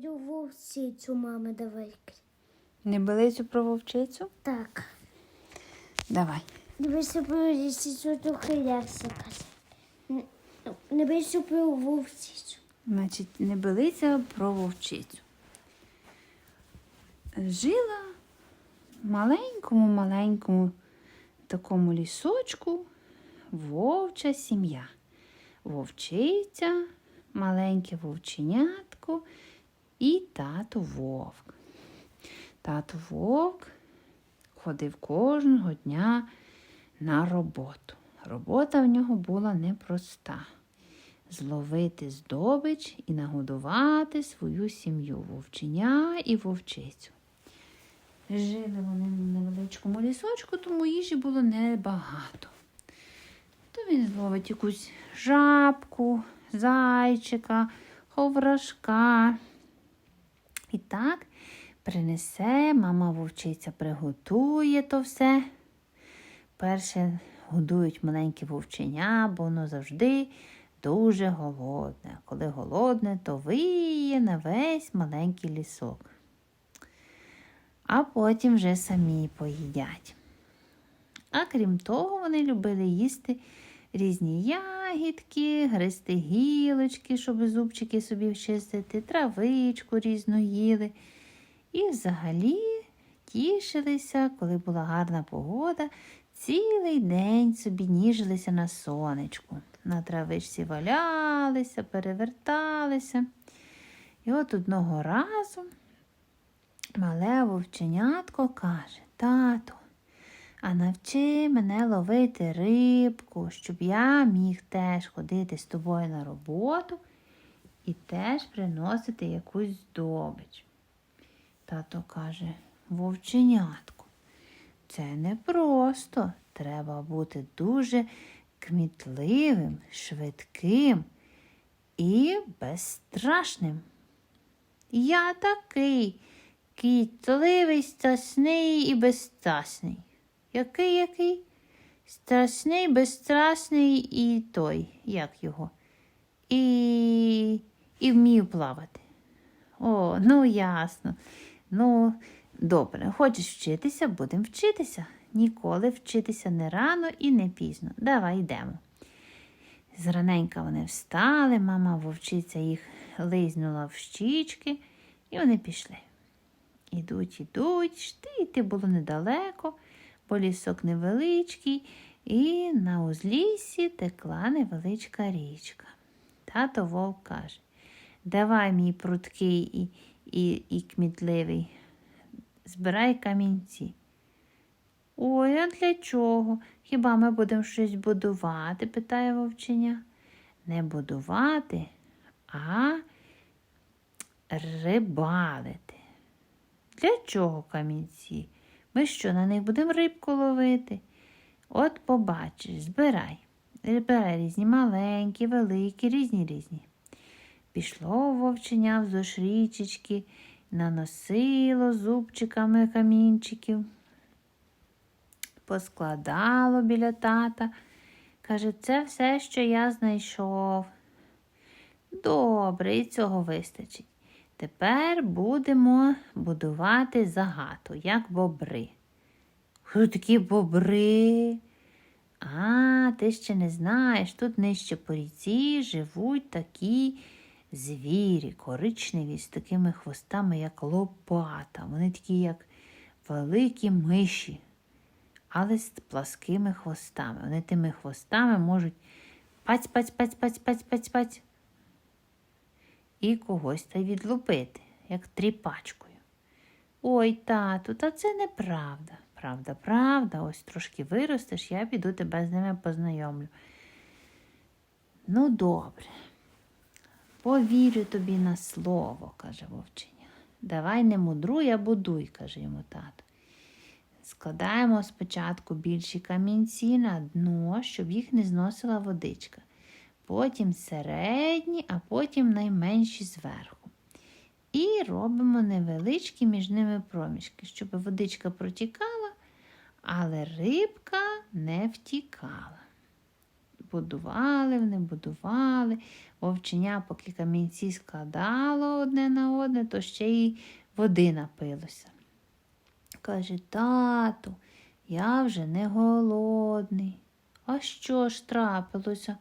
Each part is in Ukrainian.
про вовцицю, мами, давай. Небелицю про вовчицю? Так. Давай. Дивися про лісицю, то хиляйся, каже. Не- Не про вовцицю. Значить, небелиця про вовчицю. Жила в маленькому-маленькому такому лісочку вовча сім'я. Вовчиця, маленьке вовченятко і тато вовк. Тато вовк ходив кожного дня на роботу. Робота в нього була непроста зловити здобич і нагодувати свою сім'ю вовченя і вовчицю. Жили вони в невеличкому лісочку, тому їжі було небагато. То він зловить якусь жабку, зайчика, ховрашка. І так принесе, мама вовчиця приготує то все. Перше годують маленьке вовченя, бо воно завжди дуже голодне. Коли голодне, то виє на весь маленький лісок. А потім вже самі поїдять. А крім того, вони любили їсти різні ягідки, гристи гілочки, щоб зубчики собі вчистити, травичку різну їли. І взагалі тішилися, коли була гарна погода, цілий день собі ніжилися на сонечку. На травичці валялися, переверталися. І от одного разу мале вовченятко каже, тату, а навчи мене ловити рибку, щоб я міг теж ходити з тобою на роботу і теж приносити якусь здобич. Тато каже, вовченятко, це непросто. Треба бути дуже кмітливим, швидким і безстрашним. Я такий кітливий, страшний і безстрашний. Який який? Страшний, безстрашний і той, як його? І, і вмію плавати. О, ну ясно. Ну, добре, хочеш вчитися, будемо вчитися. Ніколи вчитися не рано і не пізно. Давай йдемо. Зраненька вони встали, мама вовчиця їх лизнула в щічки, і вони пішли. Ідуть, ідуть, йти було недалеко, бо лісок невеличкий, і на узліссі текла невеличка річка. Тато вовк каже, давай, мій пруткий і, і, і кмітливий, збирай камінці. Ой, а для чого? Хіба ми будемо щось будувати? питає вовченя. Не будувати, а рибалити. Для чого камінці? Ми що, на них будемо рибку ловити? От побачиш, збирай. Збирай різні маленькі, великі, різні різні. Пішло вовченя вздовж річечки, наносило зубчиками камінчиків поскладало біля тата. Каже, це все, що я знайшов. Добре, і цього вистачить. Тепер будемо будувати загату, як бобри. Хто такі бобри? А, ти ще не знаєш, тут нижче по ріці живуть такі звірі, коричневі, з такими хвостами, як лопата. Вони такі, як великі миші але з пласкими хвостами. Вони тими хвостами можуть паць, І когось та й відлупити, як тріпачкою. Ой, тату, та це неправда. Правда, правда, ось трошки виростеш, я піду тебе з ними познайомлю. Ну, добре, повірю тобі на слово, каже вовченя. Давай не мудруй, а будуй, каже йому тато. Складаємо спочатку більші камінці на дно, щоб їх не зносила водичка. Потім середні, а потім найменші зверху. І робимо невеличкі між ними проміжки, щоб водичка протікала, але рибка не втікала. Будували, вони будували. Вовченя, поки камінці складало одне на одне, то ще й води напилося. Каже, тату, я вже не голодний. А що ж трапилося?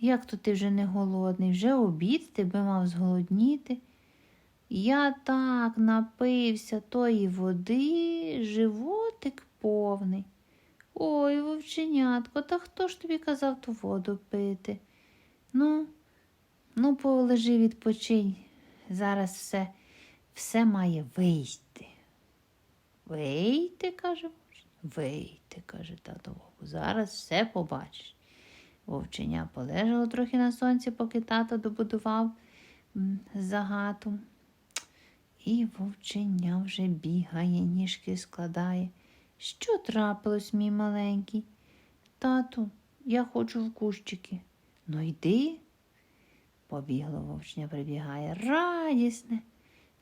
Як то ти вже не голодний? Вже обід тебе мав зголодніти. Я так напився тої води, животик повний. Ой, вовченятко, та хто ж тобі казав ту воду пити? Ну, ну, полежи, відпочинь. Зараз все, все має вийти. Вийти, каже вовченя. Вийти, каже тато вовк. Зараз все побачиш. Вовченя полежало трохи на сонці, поки тато добудував загату. І вовченя вже бігає, ніжки складає. Що трапилось, мій маленький? Тату, я хочу в кущики. Ну йди. Побігло вовчня прибігає. Радісне.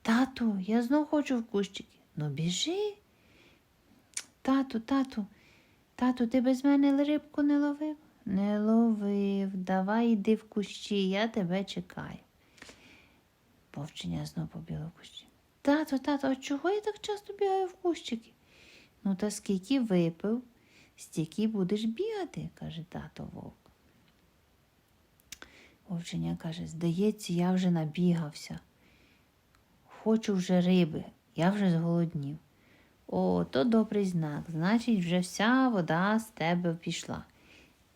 Тату, я знов хочу в кущики. Ну біжи. Тату, тату, тату, ти без мене рибку не ловив? Не ловив. Давай йди в кущі, я тебе чекаю. Вовченя знов побігло в кущі. Тато, тато, а чого я так часто бігаю в кущики? Ну, та скільки випив, стільки будеш бігати, каже тато вовк. Вовченя каже, здається, я вже набігався. Хочу вже риби, я вже зголоднів. О, то добрий знак. Значить, вже вся вода з тебе пішла.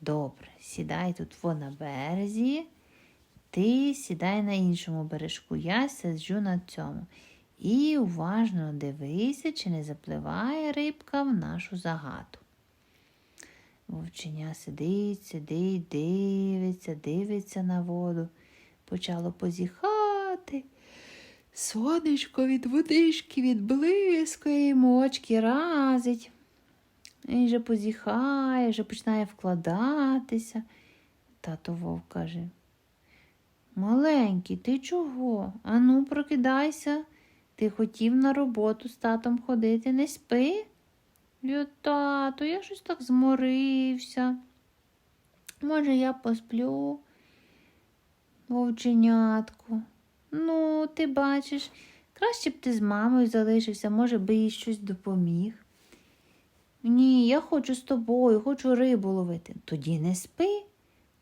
Добре, сідай тут во на березі. Ти сідай на іншому бережку, я сиджу на цьому. І уважно дивися, чи не запливає рибка в нашу загату. Вовченя сидить, сидить, дивиться, дивиться на воду. Почало позіхати. Сонечко від водички відблискує, йому очки разить. Він вже позіхає, вже починає вкладатися. Тато вовк каже. Маленький, ти чого? Ану, прокидайся. Ти хотів на роботу з татом ходити, не спи? Я, тату, я щось так зморився. Може, я посплю, вовченятку. Ну, ти бачиш, краще б ти з мамою залишився, може би їй щось допоміг. Ні, я хочу з тобою, хочу рибу ловити. Тоді не спи,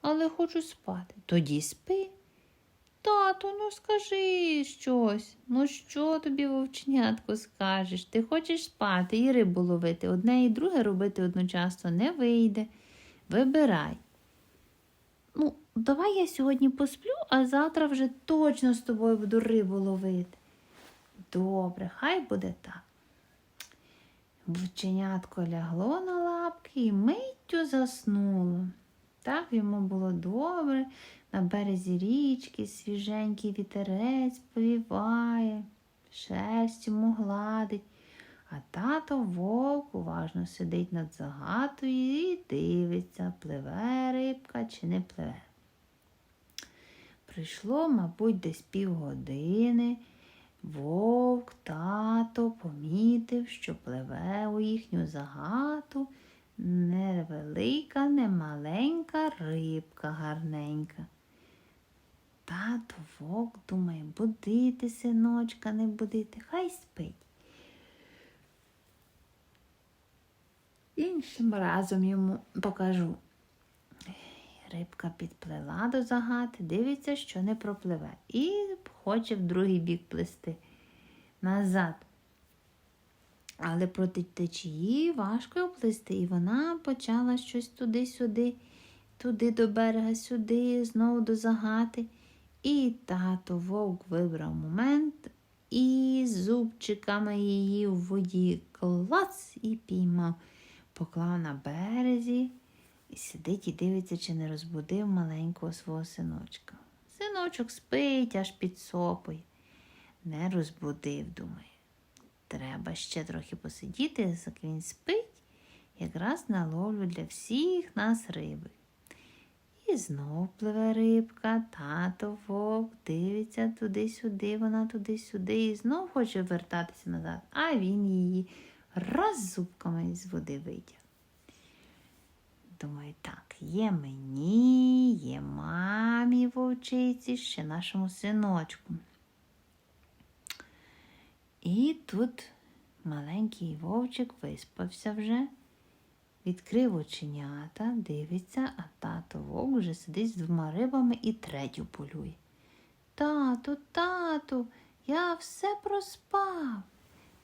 але хочу спати. Тоді спи. Тату, ну скажи щось. Ну що тобі, вовченятко, скажеш? Ти хочеш спати і рибу ловити. Одне і друге робити одночасно не вийде. Вибирай. Ну, давай я сьогодні посплю, а завтра вже точно з тобою буду рибу ловити. Добре, хай буде так. Вовченятко лягло на лапки і миттю заснуло. Так йому було добре. На березі річки свіженький вітерець повіває, шерсть йому гладить, а тато вовк уважно сидить над загатою і дивиться, пливе рибка чи не пливе. Прийшло, мабуть, десь півгодини. Вовк, тато помітив, що пливе у їхню загату невелика, не маленька рибка гарненька. Тато вовк думає, будити синочка, не будити, хай спить. Іншим разом йому покажу. Рибка підплила до загати, дивиться, що не пропливе, і хоче в другий бік плисти назад. Але проти течії важко оплисти, і вона почала щось туди-сюди, туди до берега, сюди, знову до загати. І тато вовк вибрав момент і зубчиками її в воді клац і піймав, поклав на березі і сидить і дивиться, чи не розбудив маленького свого синочка. Синочок спить, аж підсопує. Не розбудив, думає. Треба ще трохи посидіти, як він спить, якраз наловлю для всіх нас риби. І знов пливе рибка, тато вовк дивиться туди-сюди, вона туди-сюди, і знов хоче вертатися назад, а він її раз зубками з води витяг. Думаю, так, є мені, є мамі вовчиці, ще нашому синочку. І тут маленький вовчик виспався вже, відкрив оченята, дивиться, а тато вовк вже сидить з двома рибами і третю полює. Тату, тату, я все проспав.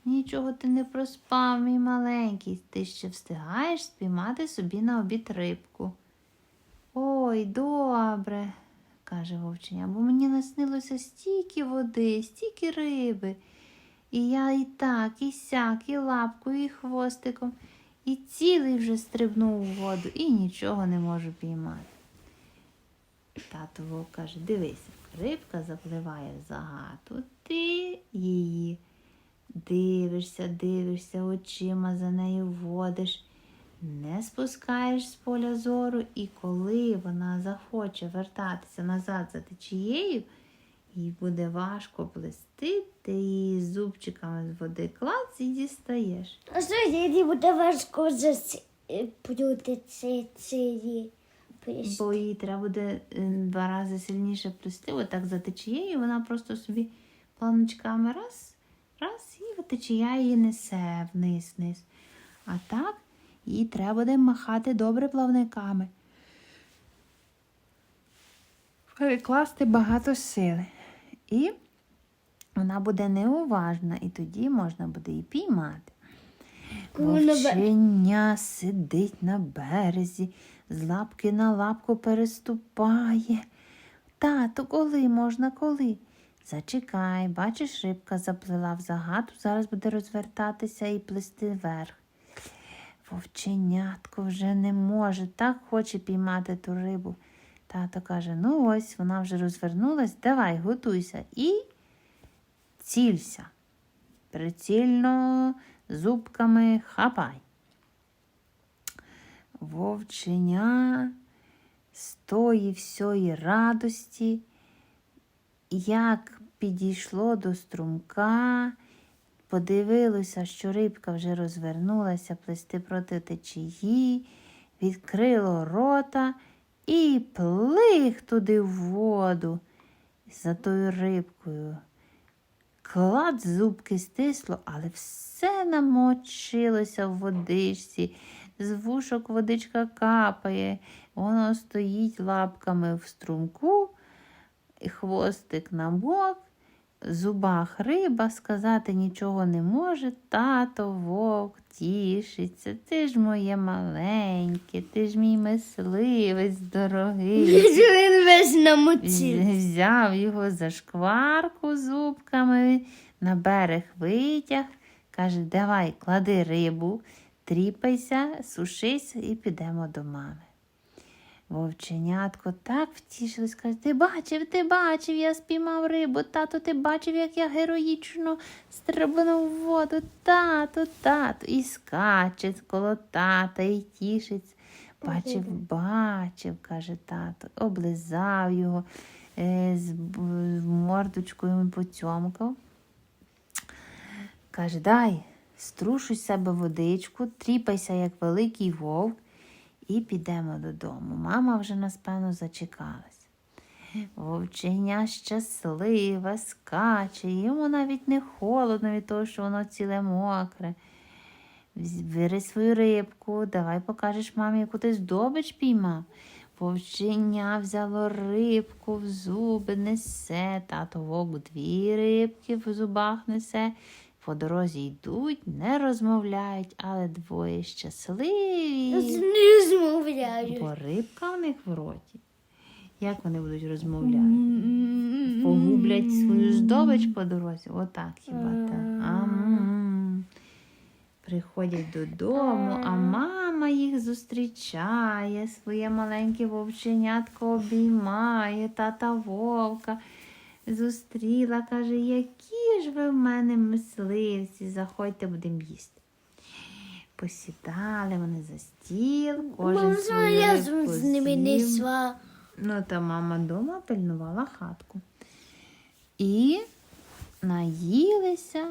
Нічого ти не проспав, мій маленький. Ти ще встигаєш спіймати собі на обід рибку. Ой, добре, каже вовченя, бо мені наснилося стільки води, стільки риби. І я і так, і сяк, і лапкою, і хвостиком, і цілий вже стрибнув у воду і нічого не можу піймати. Тато вовк каже, дивися, рибка запливає в загату, ти її дивишся, дивишся, очима за нею водиш, не спускаєш з поля зору, і коли вона захоче вертатися назад за течією, їй буде важко плести, ти її зубчиками з води клац і дістаєш. А що їй буде важко заплюти ці цієї? Бо їй треба буде е, два рази сильніше плести, отак за течією, вона просто собі планочками раз, і течія її несе вниз, вниз. А так їй треба буде махати добре плавниками. Перекласти багато сили. І вона буде неуважна, і тоді можна буде її піймати. Вовченя сидить на березі, з лапки на лапку переступає. Тату, коли можна, коли? Зачекай, бачиш, рибка заплила в загату, зараз буде розвертатися і плисти вверх. Вовченятко вже не може, так хоче піймати ту рибу. Тато каже: ну ось, вона вже розвернулась, давай, готуйся і цілься. Прицільно зубками хапай. Вовченя з тої всьої радості, як підійшло до струмка, подивилося, що рибка вже розвернулася плести проти течії, відкрило рота і плих туди в воду за тою рибкою. Клад зубки стисло, але все намочилося в водичці. З вушок водичка капає, воно стоїть лапками в струмку, хвостик на бок, в зубах риба, сказати нічого не може. Тато вовк тішиться. Ти ж моє маленьке, ти ж мій мисливець дорогий. Він весь намочив. Взяв його за шкварку зубками, на берег витяг, каже, давай, клади рибу, тріпайся, сушись і підемо до мами. Вовченятко так втішилось, каже, ти бачив, ти бачив, я спіймав рибу, тато, ти бачив, як я героїчно стрибнув в воду, тато, тато, і скаче коло тата, і тішиться. Бачив, бачив, каже тато, облизав його, е, з з мордочкою поцьомкав. Каже, дай, струшуй себе водичку, тріпайся, як великий вовк, і підемо додому. Мама вже нас, зачекалась. Вовченя щаслива, скаче, йому навіть не холодно від того, що воно ціле мокре. Бери свою рибку, давай покажеш мамі, яку ти здобич піймав. Вовченя взяло рибку в зуби, несе, тато вовк дві рибки в зубах несе. По дорозі йдуть, не розмовляють, але двоє щасливі, Не змовляю. бо рибка в них в роті. Як вони будуть розмовляти? Погублять свою здобич по дорозі. Отак хіба так. Ам. Приходять додому, а мама їх зустрічає, своє маленьке вовченятко обіймає, тата вовка. Зустріла, каже, які ж ви в мене мисливці, заходьте, будемо їсти. Посідали вони за стіл, кожен я з ними не з'їв. Ну, та мама дома пильнувала хатку. І наїлися.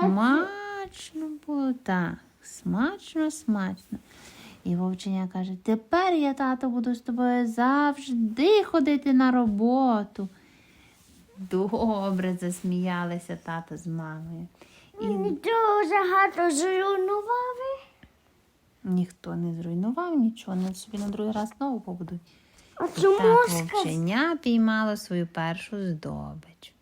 Смачно було, так, смачно, смачно. І вовченя каже: тепер я, тато, буду з тобою завжди ходити на роботу. Добре, засміялися тато з мамою. І дуже гарно зруйнували. ніхто не зруйнував нічого, вони собі на другий раз знову побудують. А І чому так сказати? піймало свою першу здобич.